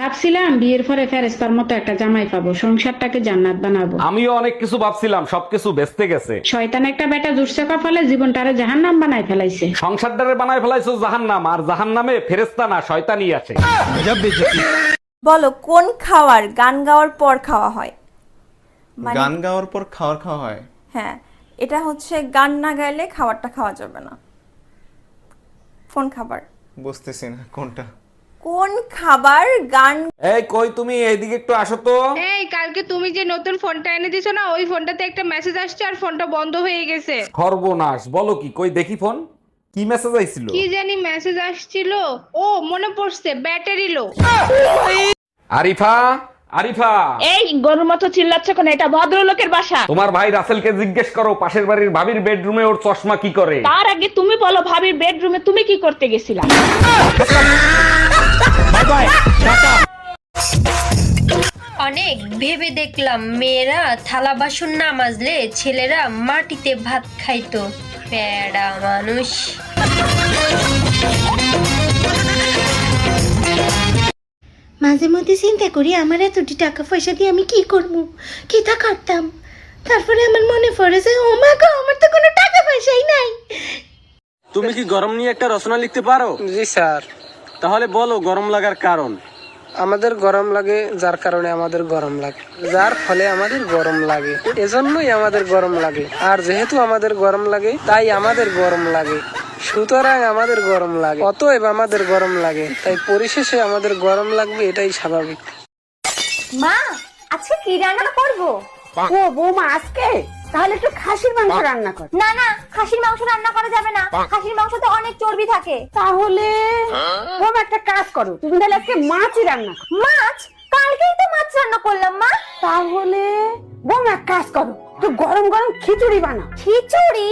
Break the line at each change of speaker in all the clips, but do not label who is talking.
ভাবছিলাম বিয়ের পরে ফেরেস্তার মতো একটা জামাই পাবো সংসারটাকে জান্নাত বানাবো।
আমিও অনেক কিছু ভাবছিলাম সবকিছু বেচতে গেছে।
শয়তান একটা বেটা জুটছে কপালে জীবনটারে জাহান নাম বানায় ফেলাইছে।
সংসারটারে বানায় ফেলাইছো জাহান্নাম আর জাহান্নামে ফেরেস্তা না শয়তানি আছে।
বলো কোন খাবার গান গাওয়ার পর খাওয়া হয়? মানে
গান গাওয়ার পর খাওয়ার খাওয়া হয়?
হ্যাঁ এটা হচ্ছে গান না গাইলে খাবারটা খাওয়া যাবে না। কোন খাবার?
বুঝতেছি না কোনটা?
কোন খাবার গান
এই কই তুমি? এইদিকে একটু আসো তো।
এই কালকে তুমি যে নতুন ফোনটা এনে দিছো না ওই ফোনটাতে একটা মেসেজ আসছে আর ফোনটা বন্ধ হয়ে গেছে।
সর্বনাশ বলো কি? কই দেখি ফোন। কি মেসেজ আইছিল?
কি জানি মেসেজ আসছিল? ও মনে পড়ছে ব্যাটারি লো।
আরিফা? আরিফা!
এই গরুর মতো চিল্লাচ্ছ কেন? এটা ভদ্রলোকের বাসা।
তোমার ভাই রাসেলকে জিজ্ঞেস করো পাশের বাড়ির ভাবির বেডরুমে ওর চশমা কি করে?
তার আগে তুমি বলো ভাবির বেডরুমে তুমি কি করতে গেছিলা?
অনেক ভেবে দেখলাম মেয়েরা থালা বাসন না মাজলে ছেলেরা মাটিতে ভাত খাইতো। প্যাড়া মানুষ।
মাঝে মধ্যে চিন্তা করি আমার এতটি টাকা পয়সা দিয়ে আমি কি করব? কি তা করতাম? তারপরে আমার মনে পড়ে যে ও মা গো আমার তো কোনো টাকা পয়সাই নাই।
তুমি কি গরম নিয়ে একটা রচনা লিখতে পারো?
জি স্যার।
তাহলে বলো গরম লাগার কারণ।
আমাদের গরম লাগে যার কারণে আমাদের গরম লাগে যার ফলে আমাদের গরম লাগে। এজন্যই আমাদের গরম লাগে। আর যেহেতু আমাদের গরম লাগে তাই আমাদের গরম লাগে। সুতরাং আমাদের গরম লাগে। অতএব আমাদের গরম লাগে। তাই পরিশেষে আমাদের গরম লাগবে এটাই স্বাভাবিক।
মা আজকে কি রান্না করব? ও বৌমা আজকে? তাহলে একটু খাসির মাংস রান্না কর। না না খাসির মাংস রান্না করা যাবে না। খাসির মাংসতে অনেক চর্বি থাকে। তাহলে? বৌমা একটা কাজ করো। তুমি তাহলে আজকে মাছই রান্না করো। মাছ? কালকেই তো মাছ রান্না করলাম মা। তাহলে বৌমা এক কাজ করো তুই গরম গরম খিচুড়ি বানা খিচুড়ি?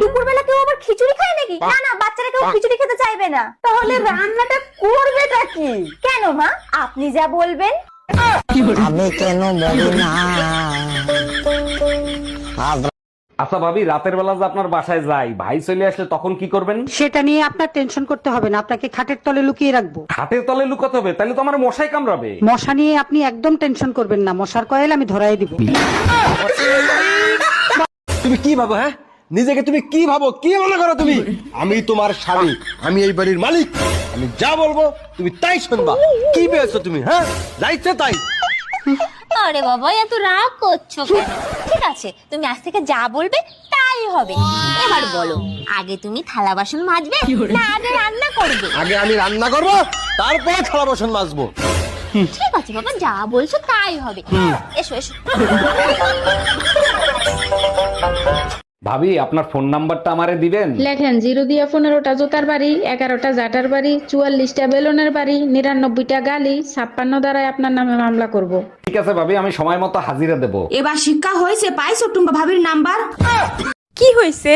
দুপুরবেলা কেউ আবার খিচুড়ি খায় নাকি? না না বাচ্চারা কেউ খিচুড়ি খেতে চাইবে না। তাহলে রান্নাটা করবেটা কি? কেন মা? আপনি যা বলবেন।
আচ্ছা ভাবি রাতের বেলা যে আপনার বাসায় যাই ভাই চলে আসলে তখন কি করবেন?
সেটা নিয়ে আপনার টেনশন করতে হবে না আপনাকে খাটের তলে লুকিয়ে রাখব।
খাটের তলে লুকাতে হবে? তাহলে তো আমার মশাই কামড়াবে।
মশা নিয়ে আপনি একদম টেনশন করবেন না মশার কয়েল আমি ধরাই দিব।
তুমি কি ভাবো হ্যাঁ? নিজেকে তুমি কি ভাবো? কি মনে করো তুমি? আমি তোমার স্বামী আমি এই বাড়ির মালিক। আমি যা বলব তুমি তাই শুনবা। কি পেয়েছ তুমি হ্যাঁ? যাইছে তাই।
আরে বাবা এত রাগ করছ কেন? ঠিক আছে তুমি আজ থেকে যা বলবে তাই হবে। এবার বলো আগে তুমি থালা বাসন মাজবে না আগে রান্না করবে?
আগে আমি রান্না করব তারপরে থালা বাসন মাজবো।
ঠিক আছে বাবা যা বলছো তাই হবে। এসো এসো।
ভাবি আপনার ফোন নাম্বারটা আমারে দিবেন?
লেখেন জিরো দিয়া পনেরোটা জোতার বাড়ি এগারোটা জাটার বাড়ি চুয়াল্লিশটা বেলুনের বাড়ি নিরানব্বইটা গালি ছাপ্পান্ন দ্বারাই আপনার নামে মামলা করব।
ঠিক আছে ভাবি আমি সময় মতো হাজিরা দেব।
এবার শিক্ষা হয়েছে পাইছো টুম্বা ভাবির নাম্বার?
কি হয়েছে?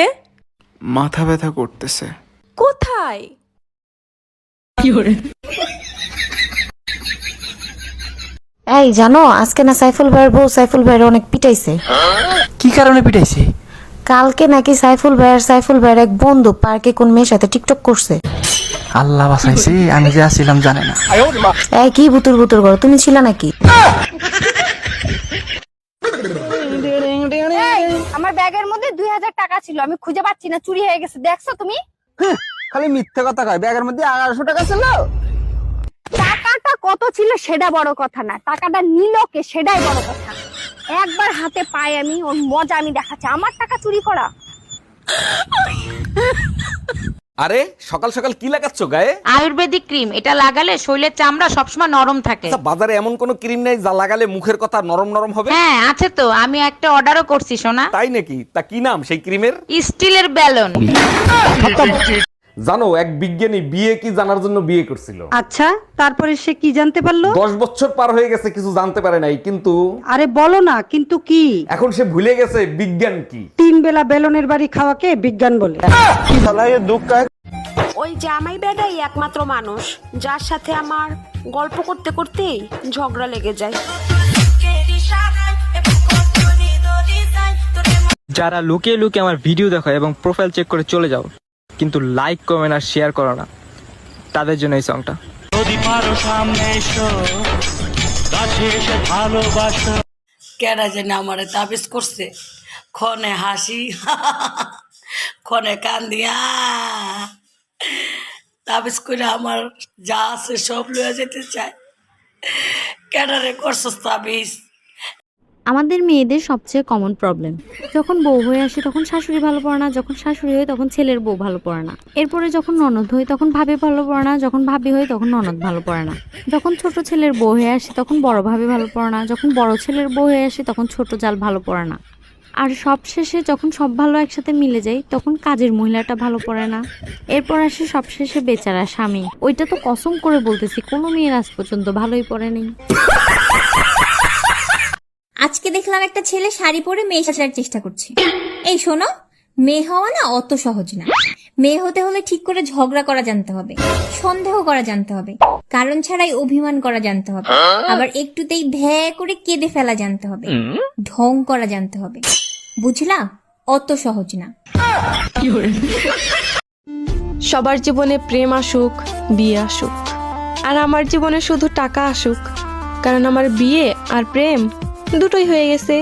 মাথা ব্যথা করতেছে।
কোথায়?
এই জানো আজকে না সাইফুল ভাইয়ের বউ সাইফুল ভাইয়ের অনেক পিটাইছে।
কি কারণে পিটাইছে?
কালকে নাকি সাইফুল ভাইয়ের সাইফুল ভাইয়ের এক বন্ধু পার্কে কোন মেয়ের সাথে টিকটক করছে?
আল্লাহ বাসাইছে আমি যে আসছিলাম জানে না।
এই কি বুতুর বুতুর করো তুমি ছিল নাকি?
আমার ব্যাগের মধ্যে দুই হাজার টাকা ছিল আমি খুঁজে পাচ্ছি না চুরি হয়ে গেছে দেখছ তুমি?
খালি মিথ্যে কথা কয় ব্যাগের মধ্যে এগারোশো টাকা ছিল।
টাকাটা কত ছিল সেটা বড় কথা না টাকাটা নিল কে সেটাই বড় কথা একবার হাতে পাই আমি ওর মজা আমি দেখাচ্ছি। আমার টাকা চুরি করা।
আরে সকাল সকাল কি লাগাচ্ছ গায়ে?
আয়ুর্বেদিক ক্রিম এটা লাগালে শরীরের চামড়া সবসময় নরম থাকে।
আচ্ছা বাজারে এমন কোন ক্রিম নেই যা লাগালে মুখের কথা নরম নরম হবে?
হ্যাঁ আছে তো। আমি একটা অর্ডারও করছি সোনা।
তাই নাকি? তা কি নাম সেই ক্রিমের?
স্টিলের ব্যালন।
জানো এক বিজ্ঞানী বিয়ে কি জানার জন্য বিয়ে করছিল?
আচ্ছা তারপরে সে কি জানতে পারল?
দশ বছর পার হয়ে গেছে কিছু জানতে পারে নাই কিন্তু
আরে বলো না কিন্তু কি?
এখন সে ভুলে গেছে বিজ্ঞান কি।
তিন বেলা বেলনের বাড়ি খাওয়াকে বিজ্ঞান বলে।
ওই জামাই বেটাই একমাত্র মানুষ যার সাথে আমার গল্প করতে করতেই ঝগড়া লেগে যায়।
যারা লুকিয়ে লুকিয়ে আমার ভিডিও দেখো এবং প্রোফাইল চেক করে চলে যাও। কিন্তু লাইক কমেন্ট না শেয়ার করো না। তাদের জন্য এই সংটা
কেডা যেন আমারে তাবিজ করছে। ক্ষণে হাসি ক্ষণে কান্দিয়া তাবিজ করে আমার যা আছে সব লয়ে যেতে চায়। কেডারে করছস তাবিজ?
আমাদের মেয়েদের সবচেয়ে কমন প্রবলেম যখন বউ হয়ে আসে তখন শাশুড়ি ভালো পড়ে না, যখন শাশুড়ি হয় তখন ছেলের বউ ভালো পড়ে না। এরপরে যখন ননদ হয় তখন ভাবি ভালো পড়ে না, যখন ভাবি হয় তখন ননদ ভালো পড়ে না। যখন ছোট ছেলের বউ হয়ে আসে তখন বড় ভাবি ভালো পড়ে না, যখন বড় ছেলের বউ হয়ে আসে তখন ছোট জাল ভালো পড়ে না। আর সব শেষে যখন সব ভালো একসাথে মিলে যায় তখন কাজের মহিলাটা ভালো পড়ে না। এরপর আসে সব শেষে বেচারা স্বামী। ওইটা তো কসম করে বলতেছি, কোনো মেয়ের আজ পর্যন্ত ভালোই পড়েনি
আজকে দেখলাম একটা ছেলে শাড়ি পরে মেয়ে সাজার চেষ্টা করছে। এই শোনো, মেয়ে হওয়া না অত সহজ না। মেয়ে হতে হলে ঠিক করে ঝগড়া করা জানতে হবে, সন্দেহ করা জানতে হবে, কারণ ছাড়াই অভিমান করা জানতে হবে। আবার একটুতেই ভ্যা করে কেঁদে ফেলা জানতে হবে, ঢং করা জানতে হবে। বুঝলা? অত সহজ না।
সবার জীবনে প্রেম আসুক, বিয়ে আসুক। আর আমার জীবনে শুধু টাকা আসুক, কারণ আমার বিয়ে আর প্রেম দুটোই হয়ে গেছে।